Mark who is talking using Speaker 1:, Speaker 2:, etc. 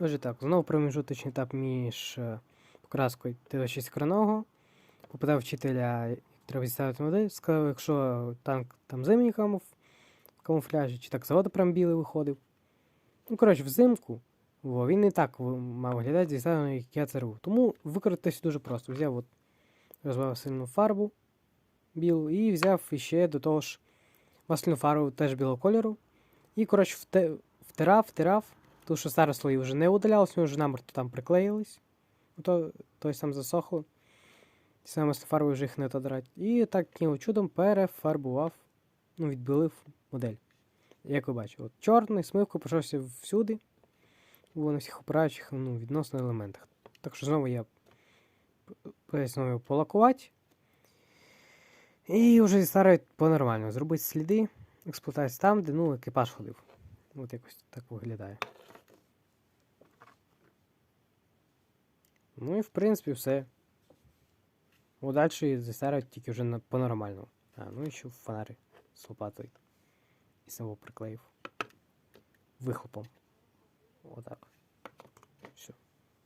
Speaker 1: Отже так, знову проміжуточний етап між е, покраскою Т-6 Кроного. Попитав вчителя, як треба зіставити модель. Сказав, якщо танк там зимній камуф, камуфляжі, чи так заводу прям білий виходив. Ну, коротше, взимку во, він і так мав виглядати зіставлений, як я це робив. Тому використатися дуже просто. Взяв от, розбавив сильну фарбу білу і взяв іще до того ж масляну фарбу теж білого кольору. І, коротше, втирав, втирав. Тому що старі слої вже не удалялися, вони вже намерто там приклеїлись. То, той сам засохло. Саме з фарбою вже їх не отодрать. І так яким чудом перефарбував, ну, відбілив модель. Як ви бачите, от чорний смивку пройшовся всюди. Було на всіх опираючих ну, відносно елементах. Так що знову я пояснюю полакувати. І вже старають по-нормальному. Зробити сліди експлуатації там, де ну, екіпаж ходив. От якось так виглядає. Ну і в принципі все. Удальше застарюють тільки вже по-нормальному. А, ну і ще фонари з лопатою. І самого приклеїв. Вихопом. Отак.